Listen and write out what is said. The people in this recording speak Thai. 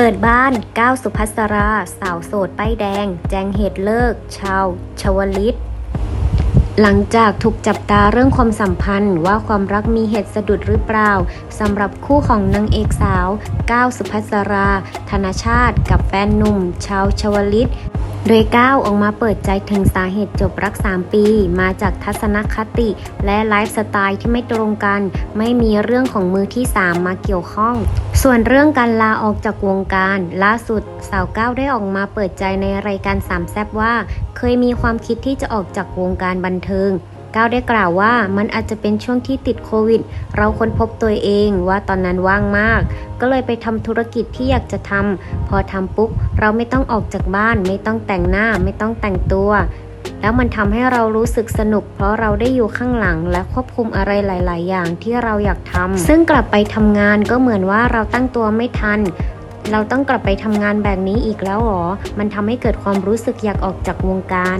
เปิดบ้านก้าวสุภัสรา สาวโสดป้ายแดง แจงเหตุเลิก ชาว ชวลิต หลังจากถูกจับตาเรื่องความสัมพันธ์ว่าความรักมีเหตุสะดุดหรือเปล่าสำหรับคู่ของนางเอกสาวก้าวสุภัสรา ธนชาติ กับแฟนหนุ่ม ชาวชวลิต โดยก้าวออกมาเปิดใจถึงสาเหตุจบรัก 3 ปี มาจากทัศนคติ และไลฟ์สไตล์ที่ไม่ตรงกัน ไม่มีเรื่องของมือที่ 3 มาเกี่ยวข้อง ส่วนเรื่องการลาออกจากวงการ ล่าสุดสาวก้าวได้ออกมาเปิดใจในรายการสามแซบว่า เคยมีความคิดที่จะออกจากวงการบันเทิง ก้าวได้กล่าวว่ามันอาจจะเป็นช่วงที่ติดโควิด เราค้นพบตัวเองว่าตอนนั้นว่างมาก ก็เลยไปทำธุรกิจที่อยากจะทำพอทำปุ๊บเราไม่ต้องออกจากบ้าน ไม่ต้องแต่งหน้า ไม่ต้องแต่งตัว แล้วมันทำให้เรารู้สึกสนุก เพราะเราได้อยู่ข้างหลังและควบคุมอะไรหลาย ๆ อย่างที่เราอยากทำซึ่งกลับไปทำงานก็เหมือนว่าเราตั้งตัวไม่ทันเราต้องกลับไปทำงานแบบนี้อีกแล้วหรอ มันทำให้เกิดความรู้สึกอยากออกจากวงการ